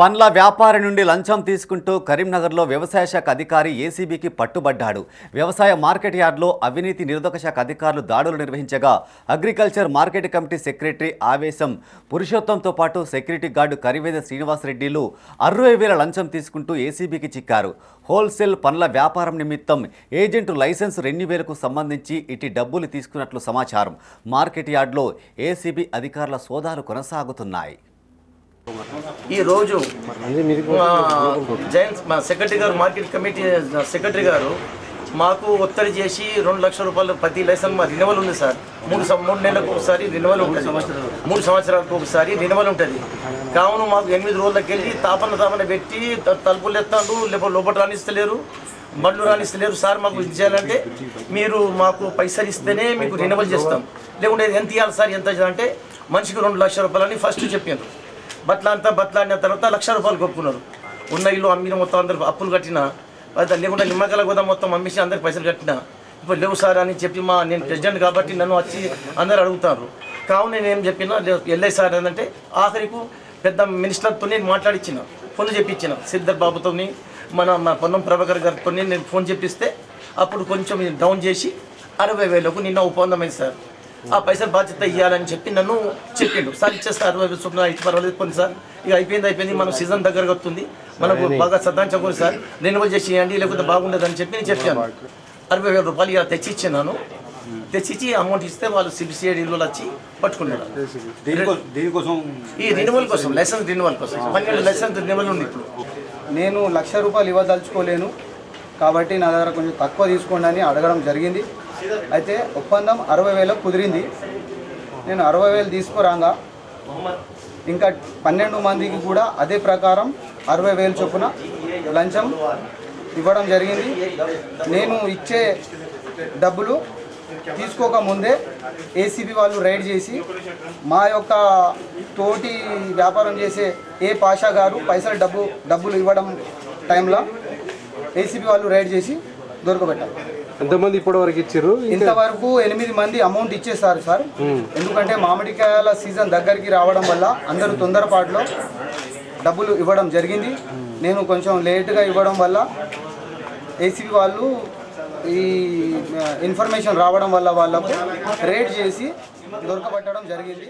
పండ్ల వ్యాపారి నుండి లంచం తీసుకుంటూ కరీంనగర్లో వ్యవసాయ శాఖ అధికారి ఏసీబీకి పట్టుబడ్డాడు. వ్యవసాయ మార్కెట్ యార్డ్లో అవినీతి నిరోధక శాఖ అధికారులు దాడులు నిర్వహించగా అగ్రికల్చర్ మార్కెట్ కమిటీ సెక్రటరీ ఆవేశం పురుషోత్తంతో పాటు సెక్యూరిటీ గార్డు కరివేద శ్రీనివాసరెడ్డిలు అరవై వేల లంచం తీసుకుంటూ ఏసీబీకి చిక్కారు. హోల్సేల్ పండ్ల వ్యాపారం నిమిత్తం ఏజెంటు లైసెన్స్ రెన్యువేలకు సంబంధించి ఇటు డబ్బులు తీసుకున్నట్లు సమాచారం. మార్కెట్ యార్డ్లో ఏసీబీ అధికారుల సోదాలు కొనసాగుతున్నాయి. ఈ రోజు మా జైన్స్ మా సెక్రటరీ గారు మార్కెట్ కమిటీ సెక్రటరీ గారు మాకు ఒత్తిడి చేసి రెండు లక్షల రూపాయలు ప్రతి లైసెన్స్ మా రినివల్ ఉంది సార్. మూడు మూడు నెలలకు ఒకసారి రినివల్ ఉంటుంది. మూడు సంవత్సరాలకు ఒకసారి రినివల్ ఉంటుంది. కావున మాకు ఎనిమిది రోజులకి వెళ్ళి తాపన తాపన పెట్టి తలుపులు ఎత్తాడు లేకపోతే లోపల రాణిస్తలేరు బండ్లు రాణిస్తలేరు. సార్ మాకు ఇది చేయాలంటే మీరు మాకు పైసలు ఇస్తేనే మీకు రినివల్ చేస్తాం. లేకుంటే ఎంత ఇవ్వాలి సార్ ఎంత అంటే మనిషికి రెండు లక్షల రూపాయలని ఫస్ట్ చెప్పారు బట్ల అంతా తర్వాత లక్ష రూపాయలు కొనుక్కున్నారు ఉన్న ఇల్లు అమ్మిన మొత్తం అందరు అప్పులు కట్టిన లేకుండా నిమ్మకాయల కూడా మొత్తం అమ్మేసి అందరికి పైసలు కట్టిన ఇప్పుడు లేవు సార్ అని చెప్పి మా నేను ప్రెసిడెంట్ కాబట్టి నన్ను వచ్చి అందరు అడుగుతారు. కావున నేను ఏం చెప్పినా ఎల్ఐ సార్ ఏంటంటే ఆఖరికు పెద్ద మినిస్టర్తో నేను మాట్లాడిచ్చిన ఫోన్ చెప్పించిన సిద్ధర్ బాబుతో మన మా పొన్నం ప్రభాకర్ గారితో నేను ఫోన్ చెప్పిస్తే అప్పుడు కొంచెం డౌన్ చేసి అరవై వేలకు నిన్న ఒప్పందమైంది సార్. ఆ పైసలు బాధ్యత ఇవ్వాలని చెప్పి నన్ను చెప్పిండు. సార్ ఇచ్చేస్తే అరవై వేలు చొప్పున ఇచ్చి పర్వాలేదు కొన్ని సార్. ఇక అయిపోయింది అయిపోయింది. మనం సీజన్ దగ్గరకు వస్తుంది. మనకు బాగా సర్దాంచకూడదు సార్. రెన్యువల్ చేసి ఇవ్వండి లేకపోతే బాగుండదు అని చెప్పి నేను చెప్పాను. అరవై వేల రూపాయలు ఇక తెచ్చి ఇచ్చినాను తెచ్చిచ్చి అమౌంట్ ఇస్తే వాళ్ళు సిబిసిఐడిలో వచ్చి పట్టుకున్నాడు దీనికో- దీనికోసం ఈ రెన్యువల్ కోసం లైసెన్స్ రెన్యువల్ కోసం. పన్నెండు లైసెన్స్ రెన్యువల్ ఉంది ఇప్పుడు. నేను లక్ష రూపాయలు ఇవ్వదలుచుకోలేను. కాబట్టి నా దగ్గర కొంచెం తక్కువ తీసుకోండి అని అడగడం జరిగింది. అయితే ఒప్పందం అరవై వేలకు కుదిరింది. నేను అరవై వేలు తీసుకురాగా. ఇంకా పన్నెండు మందికి కూడా అదే ప్రకారం అరవై వేలు చొప్పున లంచం ఇవ్వడం జరిగింది. నేను ఇచ్చే డబ్బులు తీసుకోక ముందే ఏసీబీ వాళ్ళు రైడ్ చేసి మా యొక్క తోటి వ్యాపారం చేసే ఏ పాషా గారు పైసలు డబ్బు డబ్బులు ఇవ్వడం టైంలో ఏసీబీ వాళ్ళు రైడ్ చేసి దొరకబెట్టారు. ఎంతమంది ఇప్పటి వరకు ఇచ్చారు ఇంతవరకు ఎనిమిది మంది అమౌంట్ ఇచ్చేస్తారు సార్. ఎందుకంటే మామిడికాయల సీజన్ దగ్గరికి రావడం వల్ల అందరూ తొందరపాటులో డబ్బులు ఇవ్వడం జరిగింది. నేను కొంచెం లేట్గా ఇవ్వడం వల్ల ఏసీబీ వాళ్ళు ఈ ఇన్ఫర్మేషన్ రావడం వల్ల వాళ్ళకు రేట్ చేసి దొరకబట్టడం జరిగింది.